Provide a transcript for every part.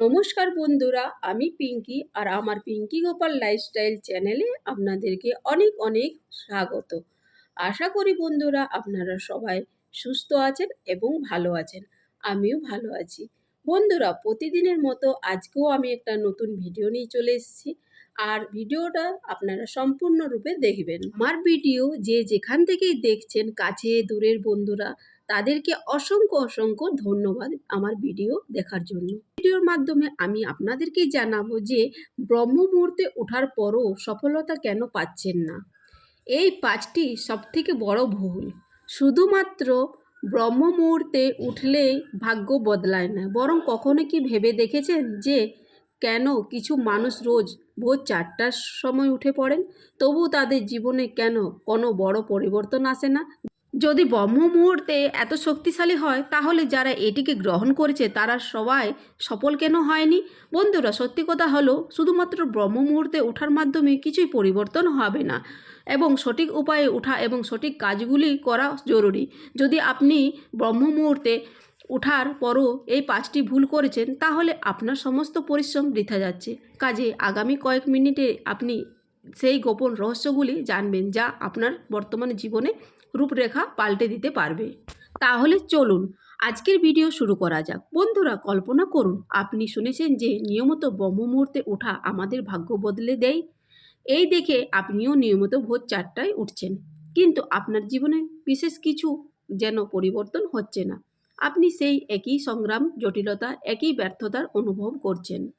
নমস্কার বন্ধুরা, আমি পিঙ্কি আর আমার পিঙ্কি গোপাল লাইফস্টাইল চ্যানেলে আপনাদেরকে অনেক অনেক স্বাগত। আশা করি বন্ধুরা আপনারা সবাই সুস্থ আছেন এবং ভালো আছেন, আমিও ভালো আছি। বন্ধুরা, প্রতিদিনের মতো আজকেও আমি একটা নতুন ভিডিও নিয়ে চলে এসেছি। আর ভিডিওটা আপনারা সম্পূর্ণরূপে দেখবেন। আমার ভিডিও যে যেখান থেকেই দেখছেন, কাছে দূরের বন্ধুরা তাদেরকে অসংখ্য অসংখ্য ধন্যবাদ আমার ভিডিও দেখার জন্য। ভিডিওর মাধ্যমে আমি আপনাদেরকে জানাব যে ব্রহ্ম মুহূর্তে ওঠার পরও সফলতা কেন পাচ্ছেন না। এই পাঁচটি সবথেকে বড় ভুল। শুধুমাত্র ব্রহ্ম মুহূর্তে উঠলেই ভাগ্য বদলায় না। বরং কখনো কি ভেবে দেখেছেন যে কেন কিছু মানুষ রোজ ভোর চারটার সময় উঠে পড়েন? তবু তাদের জীবনে কেন কোনো বড় পরিবর্তন আসে না? যদি ব্রহ্ম মুহূর্তে এত শক্তিশালী হয়, তাহলে যারা এটিকে গ্রহণ করেছে, তারা সবাই সফল কেন হয়নি? বন্ধুরা, সত্যি কথা হলো, শুধুমাত্র ব্রহ্ম মুহূর্তে ওঠার মাধ্যমে কিছুই পরিবর্তন হবে না। এবং সঠিক উপায়ে ওঠা এবং সঠিক কাজগুলি করা জরুরি। যদি আপনি ব্রহ্ম মুহূর্তে ওঠার পরও এই পাঁচটি ভুল করেছেন, তাহলে আপনার সমস্ত পরিশ্রম বৃথা যাচ্ছে। কাজে আগামী কয়েক মিনিটে আপনি সেই গোপন রহস্যগুলি জানবেন যা আপনার বর্তমান জীবনে রূপরেখা পাল্টে দিতে পারবে। তাহলে চলুন আজকের ভিডিও শুরু করা যাক। বন্ধুরা, কল্পনা করুন, আপনি শুনেছেন যে নিয়মিত ব্রহ্ম মুহূর্তে ওঠা আমাদের ভাগ্য বদলে দেয়? এই দেখে আপনিও নিয়মিত ভোর চারটায় উঠছেন। কিন্তু আপনার জীবনে বিশেষ কিছু যেন পরিবর্তন হচ্ছে না। আপনি সেই একই সংগ্রাম, জটিলতা, একই ব্যর্থতার অনুভব করছেন।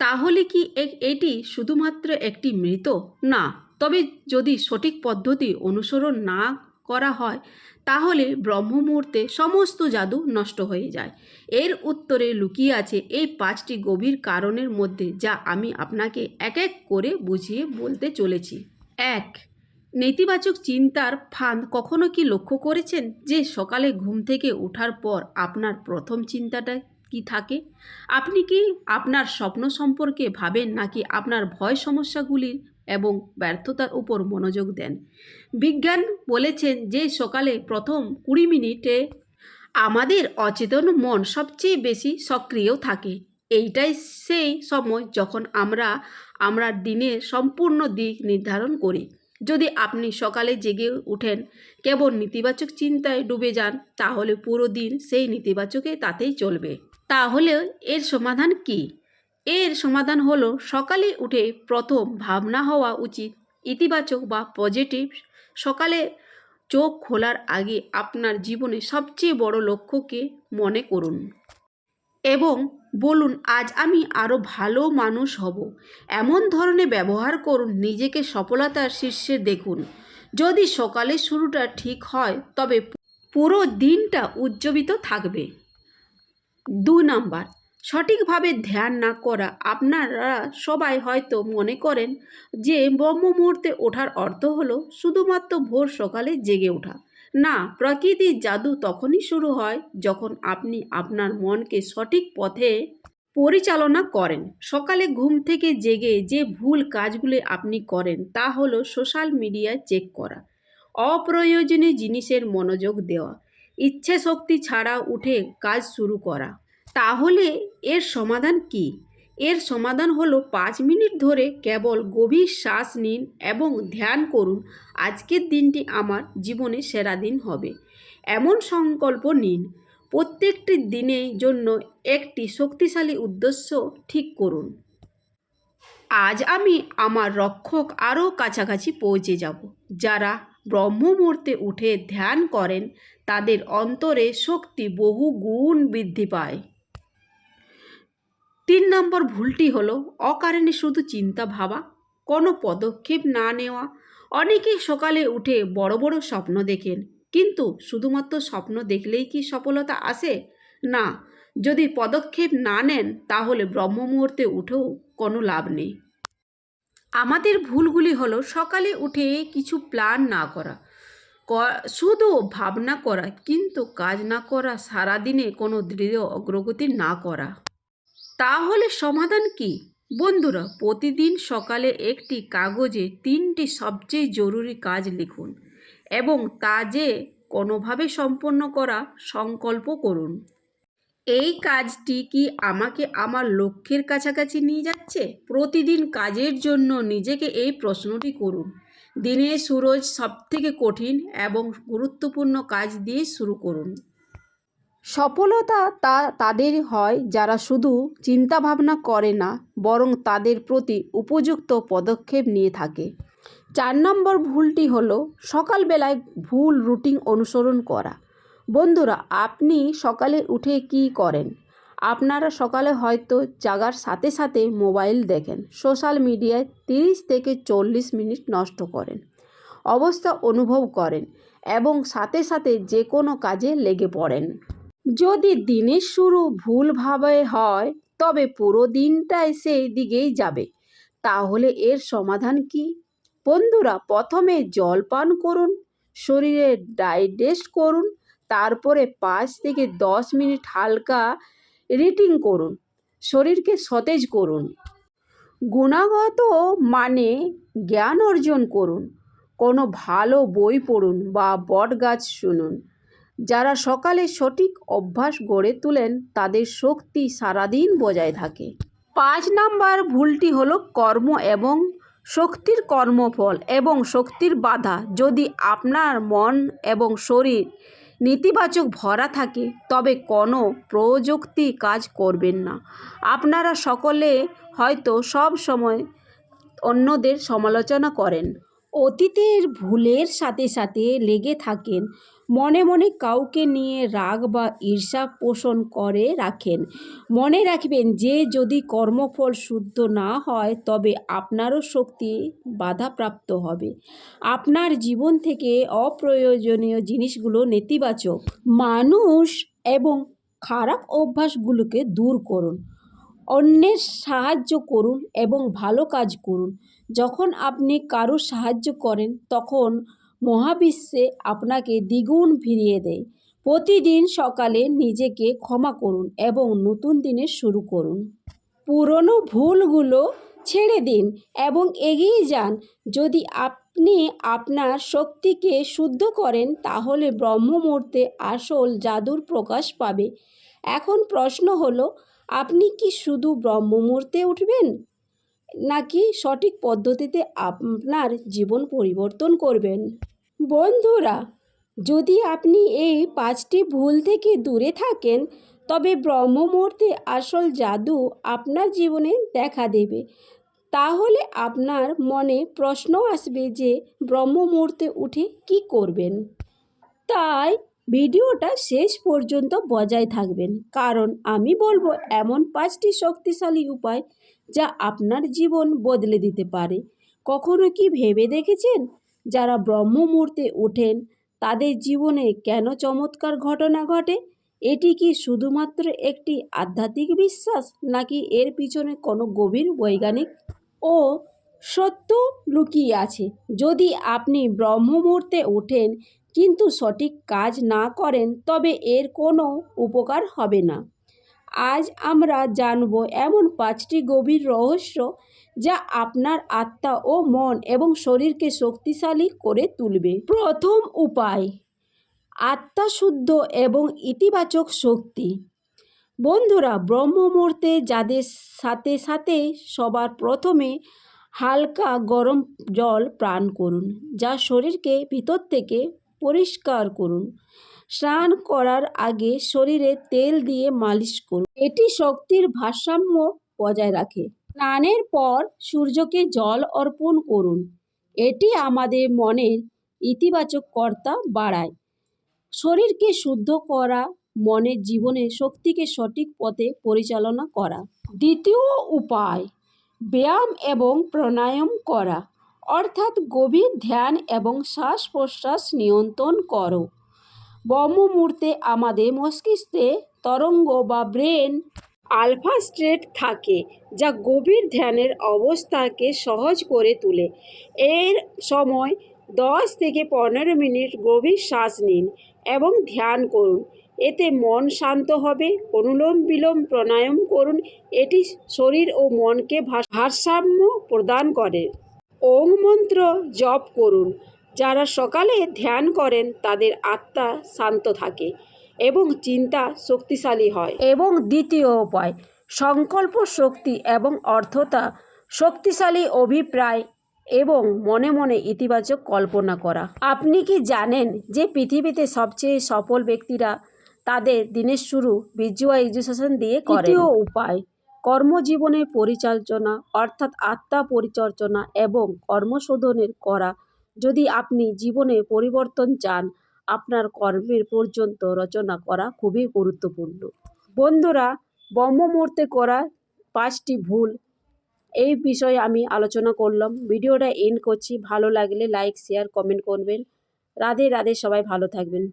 তাহলে কি এটি শুধুমাত্র একটি মৃত? না। তবে যদি সঠিক পদ্ধতি অনুসরণ না করা হয়, তাহলে ব্রহ্ম মুহূর্তে সমস্ত জাদু নষ্ট হয়ে যায়। এর উত্তরে লুকিয়ে আছে এই পাঁচটি গভীর কারণের মধ্যে যা আমি আপনাকে এক এক করে বুঝিয়ে বলতে চলেছি। এক, নেতিবাচক চিন্তার ফাঁদ কখনো কি লক্ষ্য করেছেন যে সকালে ঘুম থেকে ওঠার পর আপনার প্রথম চিন্তাটা কি থাকে? আপনি কি আপনার স্বপ্ন সম্পর্কে ভাবেন নাকি আপনার ভয় সমস্যাগুলির এবং ব্যর্থতার উপর মনোযোগ দেন? বিজ্ঞান বলেছেন যে সকালে প্রথম কুড়ি মিনিটে আমাদের অচেতন মন সবচেয়ে বেশি সক্রিয় থাকে। এইটাই সেই সময় যখন আমরা আমরা দিনের সম্পূর্ণ দিক নির্ধারণ করি। যদি আপনি সকালে জেগে উঠেন কেবল নেতিবাচক চিন্তায় ডুবে যান, তাহলে পুরো দিন সেই নেতিবাচকে তাতেই চলবে। তাহলে এর সমাধান কী? এর সমাধান হলো সকালে উঠে প্রথম ভাবনা হওয়া উচিত, ইতিবাচক বা পজিটিভ সকালে চোখ খোলার আগে আপনার জীবনে সবচেয়ে বড় লক্ষ্যকে মনে করুন। এবং বলুন, আজ আমি আরও ভালো মানুষ হব। এমন ধরনের ব্যবহার করুন, নিজেকে সফলতার শীর্ষে দেখুন। যদি সকালের শুরুটা ঠিক হয়, তবে পুরো দিনটা উজ্জীবিত থাকবে। দু নাম্বার, সঠিকভাবে ধ্যান না করা আপনারা সবাই হয়তো মনে করেন যে ব্রহ্ম মুহূর্তে ওঠার অর্থ হলো শুধুমাত্র ভোর সকালে জেগে ওঠা। না, প্রকৃতির জাদু তখনই শুরু হয় যখন আপনি আপনার মনকে সঠিক পথে পরিচালনা করেন। সকালে ঘুম থেকে জেগে যে ভুল কাজগুলি আপনি করেন তা হলো সোশ্যাল মিডিয়ায় চেক করা, অপ্রয়োজনীয় জিনিসের মনোযোগ দেওয়া ইচ্ছে শক্তি ছাড়া উঠে কাজ শুরু করা। তাহলে এর সমাধান কি? এর সমাধান হলো পাঁচ মিনিট ধরে কেবল গভীর শ্বাস নিন এবং ধ্যান করুন, আজকের দিনটি আমার জীবনে সেরা দিন হবে। এমন সংকল্প নিন, প্রত্যেকটি দিনের জন্য একটি শক্তিশালী উদ্দেশ্য ঠিক করুন। আজ আমি আমার রক্ষক আরও কাছাকাছি পৌঁছে যাব। যারা ব্রহ্ম মুহূর্তে উঠে ধ্যান করেন, তাদের অন্তরে শক্তি বহু গুণ বৃদ্ধি পায়। তিন নম্বর ভুলটি হলো, অকারণে শুধু চিন্তা ভাবা, কোনো পদক্ষেপ না নেওয়া। অনেকেই সকালে উঠে বড় বড় স্বপ্ন দেখেন, কিন্তু শুধুমাত্র স্বপ্ন দেখলেই কি সফলতা আসে? না, যদি পদক্ষেপ না নেন, তাহলে ব্রহ্ম মুহূর্তে উঠেও কোনো লাভ নেই। আমাদের ভুলগুলি হলো সকালে উঠে কিছু প্ল্যান না করা। শুধু ভাবনা করা কিন্তু কাজ না করা, সারাদিনে কোনো দৃঢ় অগ্রগতি না করা। তাহলে সমাধান কি? বন্ধুরা, প্রতিদিন সকালে একটি কাগজে তিনটি সবচেয়ে জরুরি কাজ লিখুন এবং তা যে কোনোভাবে সম্পন্ন করা সংকল্প করুন। এই কাজটি কি আমাকে আমার লক্ষ্যের কাছাকাছি নিয়ে যাচ্ছে? প্রতিদিন কাজের জন্য নিজেকে এই প্রশ্নটি করুন। দিনের শুরু সবথেকে কঠিন এবং গুরুত্বপূর্ণ কাজ দিয়ে শুরু করুন। সফলতা তা তাদের হয় যারা শুধু চিন্তা ভাবনা করে না, বরং তাদের প্রতি উপযুক্ত পদক্ষেপ নিয়ে থাকে। চার নম্বর ভুলটি হলো সকালবেলায় ভুল রুটিন অনুসরণ করা। বন্ধুরা, আপনি সকালে উঠে কি করেন? আপনারা সকালে হয়তো জাগার সাথে সাথে মোবাইল দেখেন, সোশ্যাল মিডিয়ায় তিরিশ থেকে চল্লিশ মিনিট নষ্ট করেন, অবস্থা অনুভব করেন এবং সাথে সাথে যে কোনো কাজে লেগে পড়েন। যদি দিনের শুরু ভুলভাবে হয়, তবে পুরো দিনটাই সেই দিকেই যাবে। তাহলে এর সমাধান কি? বন্ধুরা, প্রথমে জল পান করুন, শরীরে ডাইজেস্ট করুন তারপরে পাঁচ থেকে দশ মিনিট হালকা রিটিং করুন, শরীরকে সতেজ করুন। গুণাগত মানে জ্ঞান অর্জন করুন, কোনো ভালো বই পড়ুন বা বট গাছ শুনুন। যারা সকালে সঠিক অভ্যাস গড়ে তোলেন, তাদের শক্তি সারাদিন বজায় থাকে। পাঁচ নাম্বার ভুলটি হলো কর্ম এবং শক্তির কর্মফল এবং শক্তির বাধা। যদি আপনার মন এবং শরীর নেতিবাচক ভরা থাকে, তবে কোনো প্রযুক্তি কাজ করবেন না। আপনারা সকলে হয়তো সব সময় অন্যদের সমালোচনা করেন, অতীতের ভুলের সাথে সাথে লেগে থাকেন মনে মনে কাউকে নিয়ে রাগ বা ঈর্ষা পোষণ করে রাখেন। মনে রাখবেন যে যদি কর্মফল শুদ্ধ না হয়, তবে আপনারও শক্তি বাধাপ্রাপ্ত হবে। আপনার জীবন থেকে অপ্রয়োজনীয় জিনিসগুলো নেতিবাচক। মানুষ এবং খারাপ অভ্যাসগুলোকে দূর করুন। অন্যের সাহায্য করুন এবং ভালো কাজ করুন। যখন আপনি কারও সাহায্য করেন, তখন মহাবিশ্বে আপনাকে দ্বিগুণ ফিরিয়ে দেয়। প্রতিদিন সকালে নিজেকে ক্ষমা করুন এবং নতুন দিনের শুরু করুন। পুরনো ভুলগুলো ছেড়ে দিন এবং এগিয়ে যান। যদি আপনি আপনার শক্তিকে শুদ্ধ করেন, তাহলে ব্রহ্ম মুহূর্তে আসল জাদুর প্রকাশ পাবে। এখন প্রশ্ন হলো, আপনি কি শুধু ব্রহ্ম মুহূর্তে উঠবেন? নাকি সঠিক পদ্ধতিতে আপনার জীবন পরিবর্তন করবেন? বন্ধুরা, যদি আপনি এই পাঁচটি ভুল থেকে দূরে থাকেন, তবে ব্রহ্ম মুহূর্তে আসল জাদু আপনার জীবনে দেখা দেবে। তাহলে আপনার মনে প্রশ্ন আসবে যে ব্রহ্ম মুহূর্তে উঠে কি করবেন? তাই ভিডিওটা শেষ পর্যন্ত বজায় থাকবেন। কারণ আমি বলব, এমন পাঁচটি শক্তিশালী উপায় যা আপনার জীবন বদলে দিতে পারে। কখনো কি ভেবে দেখেছেন? যারা ব্রহ্ম মুহূর্তে ওঠেন, তাদের জীবনে কেন চমৎকার ঘটনা ঘটে? এটি কি শুধুমাত্র একটি আধ্যাত্মিক বিশ্বাস, নাকি এর পিছনে কোনো গভীর বৈজ্ঞানিক ও সত্য লুকিয়ে আছে? যদি আপনি ব্রহ্ম মুহূর্তে ওঠেন কিন্তু সঠিক কাজ না করেন, তবে এর কোনো উপকার হবে না। আজ আমরা জানব এমন পাঁচটি গভীর রহস্য যা আপনার আত্মা ও মন এবং শরীরকে শক্তিশালী করে তুলবে। প্রথম উপায় আত্মা শুদ্ধ এবং ইতিবাচক শক্তি। বন্ধুরা ব্রহ্ম মুহূর্তে যাদের সাথে সাথে সবার প্রথমে হালকা গরম জল পান করুন, যা শরীরকে ভিতর থেকে পরিষ্কার করুন। স্নান করার আগে শরীরে তেল দিয়ে মালিশ করুন। এটি শক্তির ভারসাম্য বজায় রাখে। স্নানের পর সূর্যকে জল অর্পণ করুন। এটি আমাদের মনের ইতিবাচক কর্তা বাড়ায়। শরীরকে শুদ্ধ করা, মনের জীবনে শক্তিকে সঠিক পথে পরিচালনা করা। দ্বিতীয় উপায়, ব্যায়াম এবং প্রাণায়াম করা। অর্থাৎ গভীর ধ্যান এবং শ্বাস প্রশ্বাস নিয়ন্ত্রণ করো। ব্রহ্ম মুহূর্তে আমাদের মস্তিষ্কে তরঙ্গ বা ব্রেন আলফা স্টেট থাকে, যা গভীর ধ্যানের অবস্থাকে সহজ করে তোলে। এর সময় দশ থেকে পনেরো মিনিট গভীর শ্বাস নিন এবং ধ্যান করুন। এতে মন শান্ত হবে, অনুলোম বিলোম প্রাণায়াম করুন। এটি শরীর ও মনকে ভার- ভারসাম্য প্রদান করে। ওম মন্ত্র জপ করুন। যারা সকালে ধ্যান করেন তাদের আত্মা শান্ত থাকে এবং চিন্তা শক্তিশালী হয়। এবং দ্বিতীয় উপায় সংকল্প শক্তি এবং অর্থতা শক্তিশালী অভিপ্রায় এবং মনে মনে ইতিবাচক কল্পনা করা। আপনি কি জানেন যে পৃথিবীতে সবচেয়ে সফল ব্যক্তিরা তাদের দিনের শুরু ভিজুয়ালাইজেশন দিয়ে করেন? তৃতীয় উপায় কর্মজীবনের পরিচালনা, অর্থাৎ আত্মা পরিচর্যনা এবং কর্মশোধনের করা। যদি আপনি জীবনে পরিবর্তন চান, আপনার কর্মের পর্যন্ত রচনা করা খুবই গুরুত্বপূর্ণ। বন্ধুরা ব্রহ্ম মুহূর্তে করা পাঁচটি ভুল, এই বিষয়ে আমি আলোচনা করলাম। ভিডিওটা এন্ড করছি। ভালো লাগলে লাইক শেয়ার কমেন্ট করবেন। রাধে রাধে, সবাই ভালো থাকবেন।